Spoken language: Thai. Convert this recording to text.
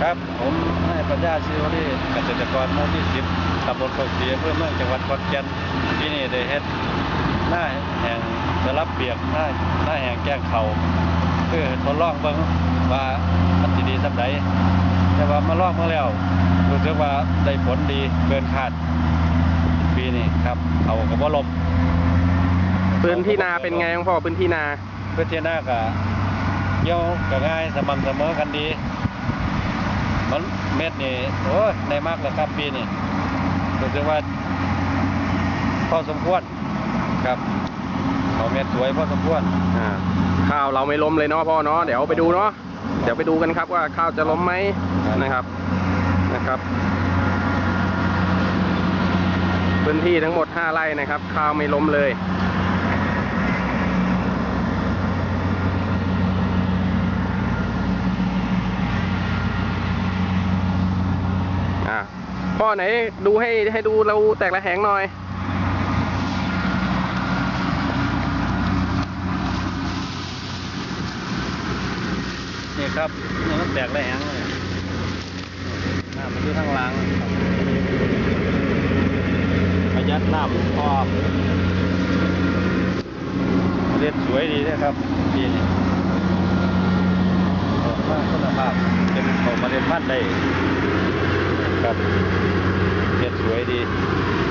ครับผมให้ปัญญาชิวรีเกษตรกรหมู่ที่สิบตำบลโคกศรีอำเภอเมืองจังหวัดขอนแก่นที่นี่ได้เฮ็ดหน้าแห่งจะรับเปียกหน้าหน้าแห่งแกล้งเขาคือทดลองเบิ่งว่ามันสิดีสัใดแต่ว่ามาลองมาแล้วรู้สึกว่าได้ผลดีเกินคาด ปีนี้ครับเขาก็บ่ลมพื้นที่นาเป็นไงบ้างพ่อพื้นที่นาเพื่อที่หน้าก็เกี่ยวก็ง่ายสม่ำเสมอกันดี มันเม็ดนี่โอ้ยได้มากแล้วครับปีนี้รู้สึกว่าพอสมควรครับเขาเม็ดสวยพอสมควรอ่าข้าวเราไม่ล้มเลยเนาะพ่อเนาะเดี๋ยวไปดูเนาะเดี๋ยวไปดูกันครับว่าข้าวจะล้มไหมนะครับนะครับ พื้นที่ทั้งหมด 5 ไร่นะครับ ข้าวไม่ล้มเลย พ่อไหนดูให้ให้ดูเราแตกละแหงหน่อย นี่ครับนี่มันแตกระแรงเลยน้ำมันอยู่ข้างล่างประหยัดน้ำพอเรียนสวยดีนะครับปีนี้ออกมาคุณภาพเป็นของมาเรียนพันธุ์ได้ up, gets ready.